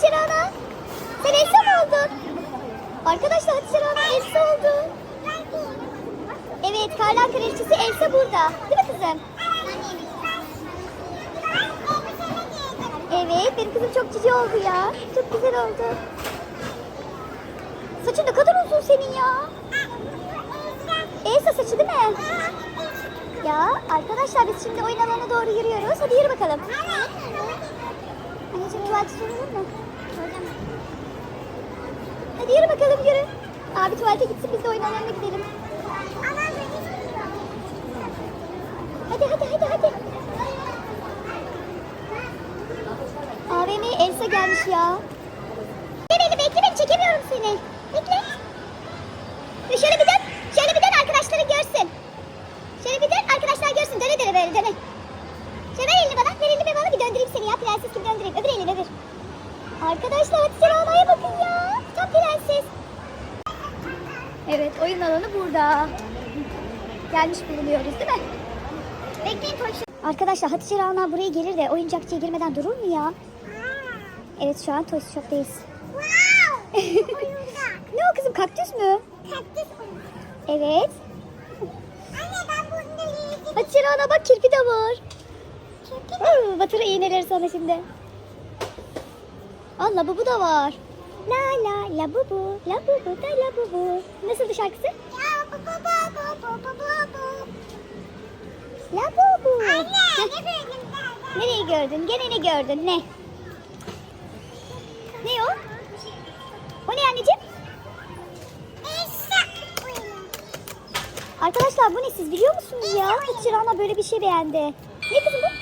Hatice Rana. Sen Elsa mı oldun? Arkadaşlar Hatice Rana Elsa oldu. Evet Karlar Kraliçesi Elsa burada. Değil mi kızım? Evet benim kızım çok cici oldu ya. Çok güzel oldu. Saçın ne kadar uzun senin ya. Elsa saçı değil mi? Ya arkadaşlar biz şimdi oyun alanına doğru yürüyoruz. Hadi yürü bakalım. Anneciğim tuvalete sorulur mu? Hadi yürü bakalım yürü. Abi tuvalete gitsin biz de oyun alanına gidelim. Hadi hadi hadi hadi. AVM'ye Elsa gelmiş ya. Bekle beni bekle beni çekemiyorum seni. Bekle. Ve şöyle bir dön. Şöyle bir dön arkadaşların görsün. Şöyle bir dön arkadaşlar görsün. Döne döne böyle döne. Şöyle ver elini bana. Ver elini bana bir döndüreyim seni ya. Prenses gibi döndüreyim. Öbür elini öbür. Arkadaşlar Hatice Rana'ya bakın ya. Tam prenses. Evet oyun alanı burada. Gelmiş bulunuyoruz değil mi? Bekleyin Shop. Arkadaşlar Hatice Rana buraya gelir de oyuncakçıya girmeden durur mu ya? Evet şu an Toy Shop'tayız. ne o kızım kaktüs mü? Evet. Hatice Rana bak kirpi de var. Oo, Batırı iğneleri sana şimdi. Aa labubu da var. La la labubu, labubu da labubu. Nasıldı şarkısı? Labubu. Nereyi gördün? Gene ne gördün? Ne? Ne o? O ne anneciğim? Arkadaşlar bu ne siz biliyor musunuz ya? Hatice Rana böyle bir şey beğendi. Ne kızım bu?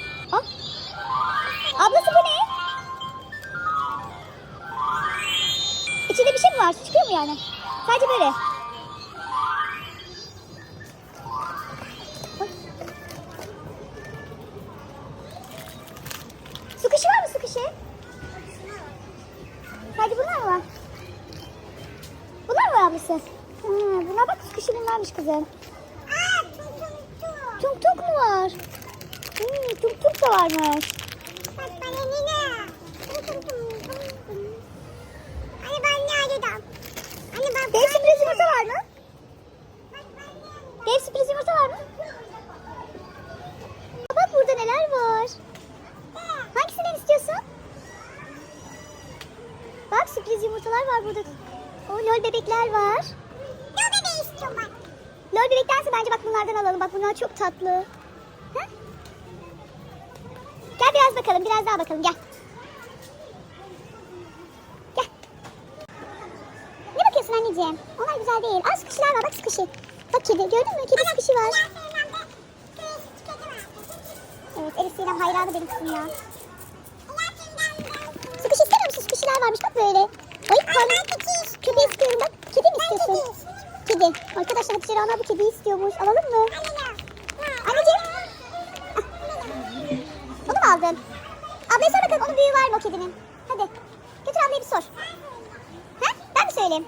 Yani? Sadece böyle. Ay. Su kışı var mı su kışı? Sadece bunlar mı var? Bunlar mı ablası? Ha, bunlar bak su kışı bunlarmış kızım. Tung tung mu var? Hmm, tung tung da varmış. Dev yumurta var mı? Dev sürpriz yumurta var mı? Bak burada neler var. Hangisinden istiyorsun? Bak sürpriz yumurtalar var burada. O lol bebekler var. Lol bebektense bence bak bunlardan alalım. Bak bunlar çok tatlı. Ha? Gel biraz bakalım. Biraz daha bakalım. Gel. Ne bakıyorsun anneciğim? Güzel değil. Aa sıkışılar var. Bak sıkışı. Bak kedi. Gördün mü? Kedi sıkışı var. Evet Elif Sinem hayranı benim kızım ya. Sıkışı istemiyor musun? Sıkışılar varmış bak böyle. Ay karnım. Kedi istiyorum bak. Kedi mi istiyorsun? Kedi. Arkadaşlar Hatice Rana bu kediyi istiyormuş. Alalım mı? Anneciğim. Ah. Bunu mu aldın? Ablaya sor bakalım onun büyüğü var mı o kedinin? Hadi. Götür ablaya bir sor. Ha? Ben mi söyleyeyim?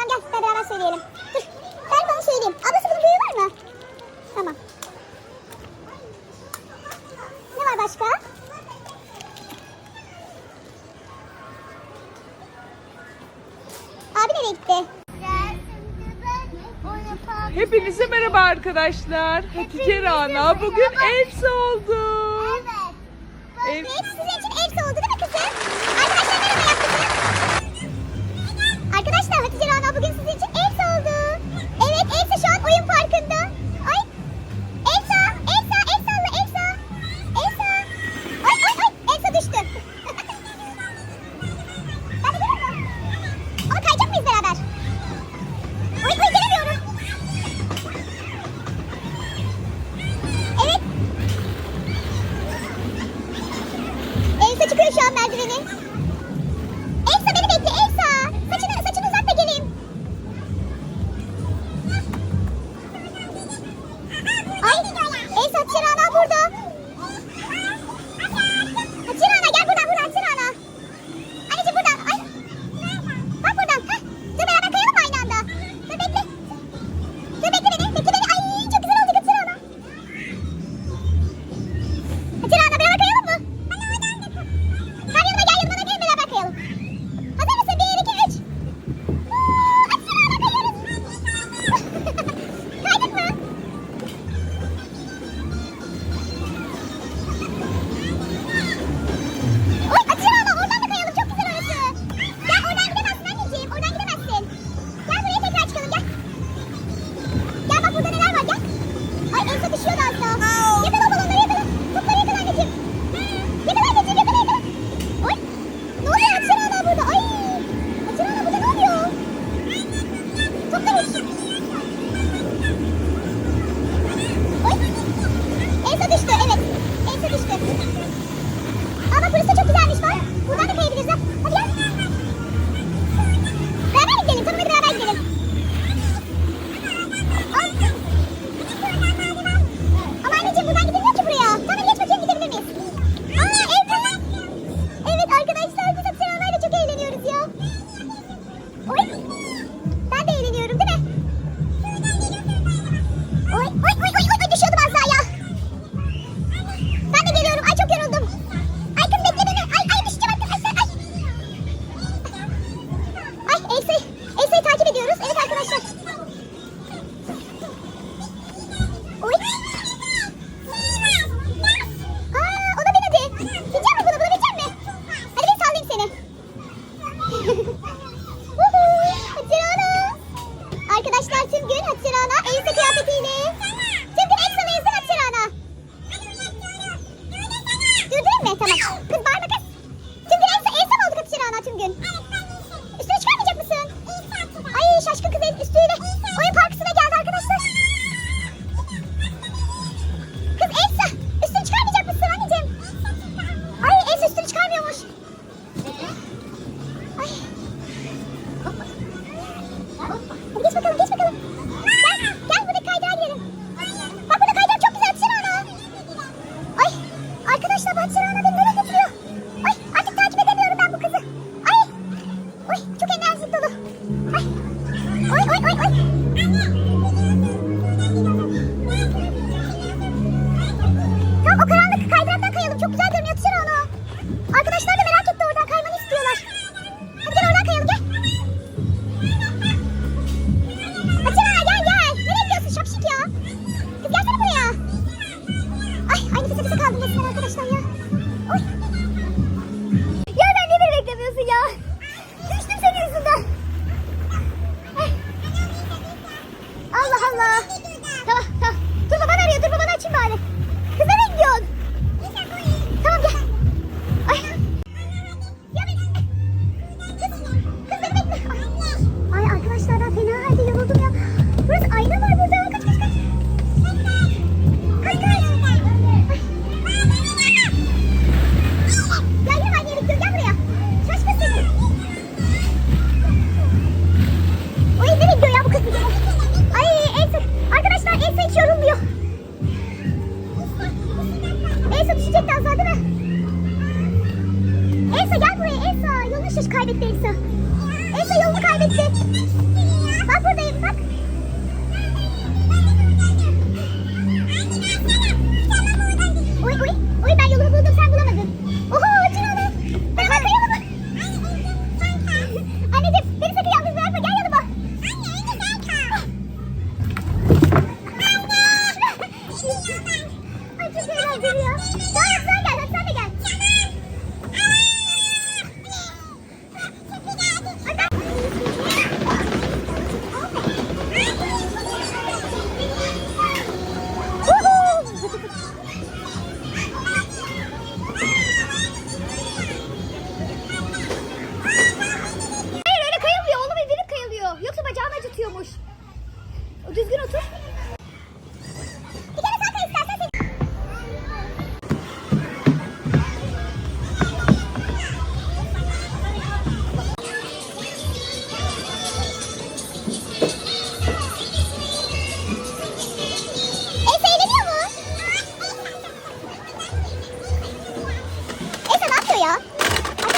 Tamam gel ben beraber söyleyelim. Dur. Ben bana söyleyeyim. Ablası bunun büyüğü var mı? Tamam. Ne var başka? Abi nereye gitti? Hepinize merhaba arkadaşlar. Hatice Rana bugün Elsa oldu. Evet. Elsa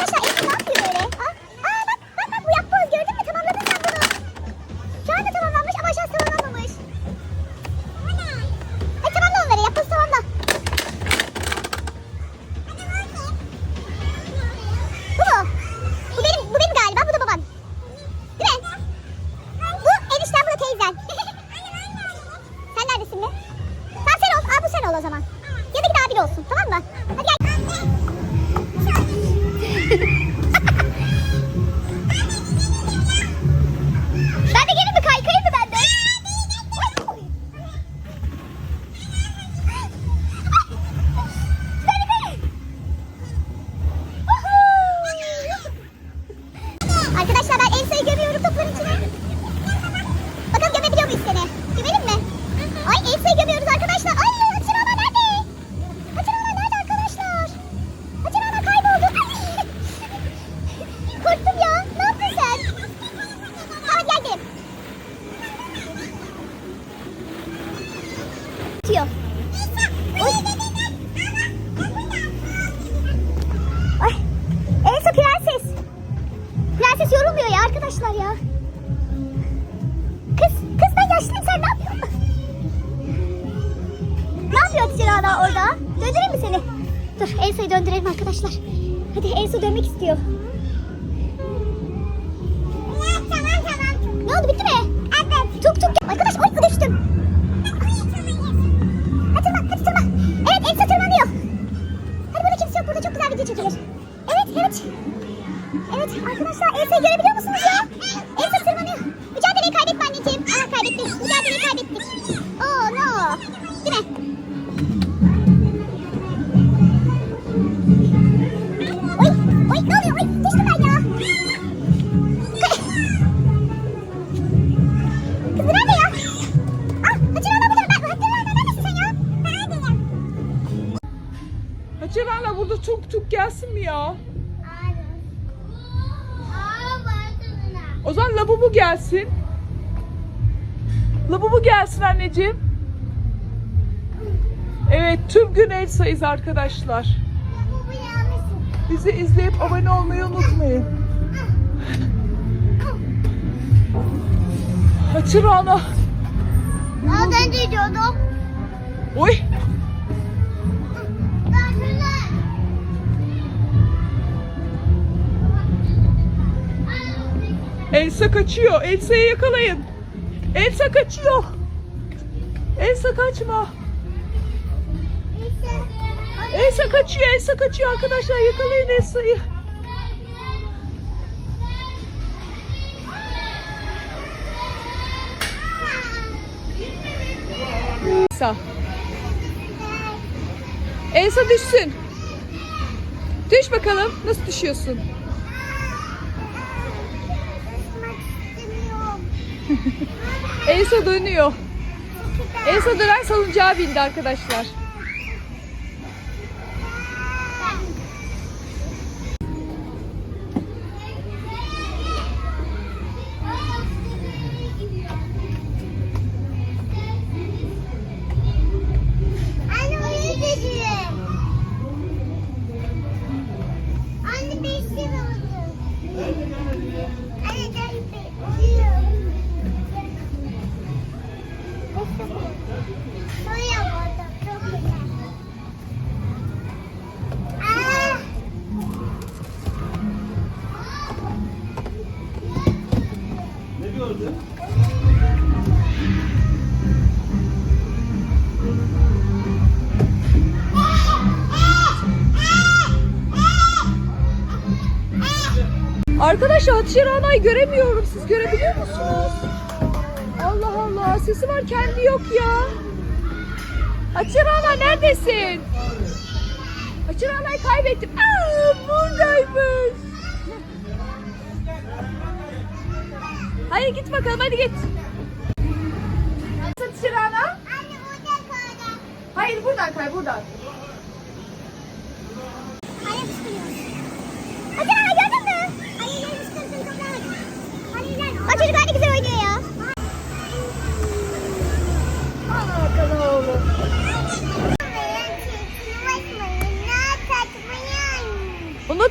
Arkadaşlar Elsa ne hala orada. Döndüreyim mi seni? Dur Elsa'yı döndürelim arkadaşlar. Hadi Elsa dönmek istiyor. Tamam tamam. Ne oldu bitti mi? Evet. Tuk tuk. Arkadaş oy düştüm. Labubu gelsin anneciğim. Evet tüm gün Elsa'yız arkadaşlar. Bizi izleyip abone olmayı unutmayın. Hacer Ana. Nereden gidiyordum? Oy. Elsa kaçıyor. Elsa'yı yakalayın. Elsa kaçıyor. Elsa kaçma. Elsa kaçıyor. Elsa kaçıyor arkadaşlar. Yakalayın Elsa'yı. Elsa. Elsa düşsün. Düş bakalım. Nasıl düşüyorsun? Elsa dönüyor. Elsa dönen salıncağa bindi arkadaşlar. Anne bir şey oldu. Anne ben bekliyorum. Arkadaşlar Hatice Rana'yı göremiyorum. Siz görebiliyor musunuz? Allah Allah. Sesi var kendi yok ya. Hatice Rana neredesin? Hatice Rana'yı kaybettim. Aa, buradaymış. Hayır git bakalım hadi git. Hatice Rana? Hayır buradan kay buradan. Hayır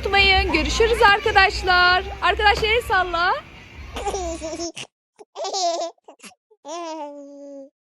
Unutmayın görüşürüz arkadaşlar. Arkadaşlar el salla.